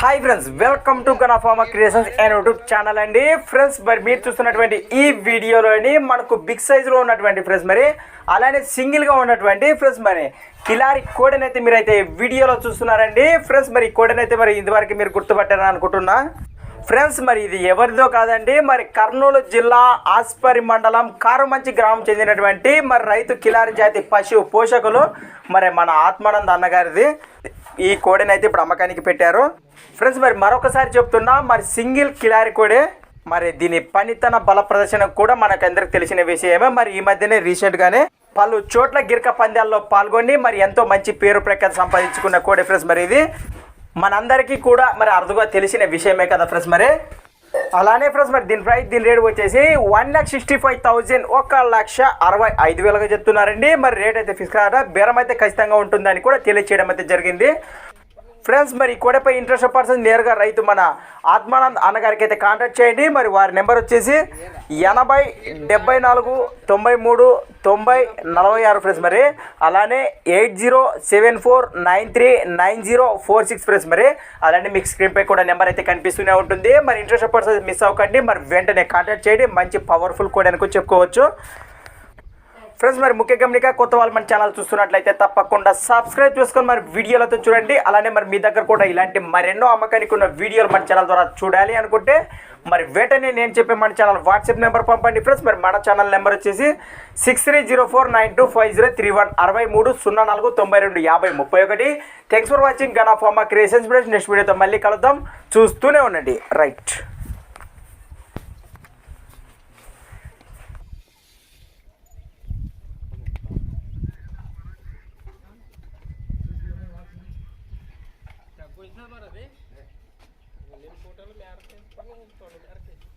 Hi friends welcome to గనాఫామా creations and YouTube channel అండి. Friends మరి మీరు చూస్తున్నటువంటి ఈ వీడియోలోని మనకు బిగ్ సైజులో ఉన్నటువంటి ఫ్రెండ్స్ మరి అలానే సింగిల్గా ఉన్నటువంటి ఫ్రెండ్స్ మరి కిలారి కోడెని అయితే మీరైతే వీడియోలో చూస్తున్నారండి. ఫ్రెండ్స్ మరి కోడనైతే అయితే మరి ఇంతవరకు మీరు గుర్తుపట్టారని అనుకుంటున్నా. ఫ్రెండ్స్ మరి ఇది ఎవరిదో కాదండి. మరి కర్నూలు జిల్లా ఆస్పరి మండలం కారుమంచి గ్రామం చెందినటువంటి మరి రైతు కిలారి జాతి పశువు పోషకులు మరి మన ఆత్మానంద అన్నగారిది. ఈ కోడిని అయితే ఇప్పుడు అమ్మకానికి పెట్టారు. ఫ్రెండ్స్ మరి మరొకసారి చెప్తున్నా మరి సింగిల్ కిలారి కోడే మరి దీని పనితన బల ప్రదర్శన కూడా మనకు అందరికి తెలిసిన విషయమే. మరి ఈ మధ్యనే రీసెంట్గానే పలు చోట్ల గిరక పందాల్లో పాల్గొని మరి ఎంతో మంచి పేరు ప్రఖ్యాతి సంపాదించుకున్న కోడి ఫ్రెండ్స్ మరి ఇది. మనందరికీ కూడా మరి అరుదుగా తెలిసిన విషయమే కదా ఫ్రెండ్స్ మరి. అలానే ఫ్రెండ్స్ మరి దీని ప్రైస్ దీని రేట్ వచ్చేసి one lakh sixty five thousand ఒక లక్ష అరవై ఐదు వేలుగా చెప్తున్నారండి. మరి రేట్ అయితే ఫిక్స్ కాదా? బేరం అయితే ఖచ్చితంగా ఉంటుందని కూడా తెలియచేయడం అయితే జరిగింది. ఫ్రెండ్స్ మరి ఈ ఇంట్రెస్ట్ పర్సన్ నేరుగా రైతు మన ఆత్మానంద్ అన్నగారికి అయితే కాంటాక్ట్ చేయండి. మరి వారి నెంబర్ వచ్చేసి ఎనభై డెబ్బై నాలుగు తొంభై మూడు తొంభై నలభై ఆరు ఫ్రెండ్స్ మరి. అలానే eight zero seven four nine three nine zero four six friends మరి. అలానే మీకు స్క్రీన్పై కూడా నెంబర్ అయితే కనిపిస్తూనే ఉంటుంది. మరి ఇంట్రెస్ట్ పర్సన్ మిస్ అవ్వకండి. మరి వెంటనే కాంటాక్ట్ చేయండి. మంచి పవర్ఫుల్ కోడ్ అనుకో చెప్పుకోవచ్చు. ఫ్రెండ్స్ మరి ముఖ్య గమనిక కొత్త వాళ్ళు మన ఛానల్ చూస్తున్నట్లయితే తప్పకుండా సబ్స్క్రైబ్ చేసుకొని మరి వీడియోలతో చూడండి అలానే మరి మీ దగ్గర కూడా ఇలాంటి మరెన్నో అమ్మకానికి ఉన్న వీడియోలు మన ఛానల్ ద్వారా చూడాలి అనుకుంటే మరి వెంటనే నేను చెప్పే మన ఛానల్ వాట్సాప్ నెంబర్ పంపండి ఫ్రెండ్స్ మరి మన ఛానల్ నెంబర్ వచ్చేసి six three zero four nine two five zero three one అరవై మూడు సున్నా నాలుగు తొంభై రెండు యాభై ముప్పై ఒకటి thanks for watching gun of Amma creations friends next వీడియోతో మళ్ళీ కలుద్దాం చూస్తూనే ఉండండి right Kuis na ba na, be? Ngayon po talo may arte. Pag-uungtolo may arte.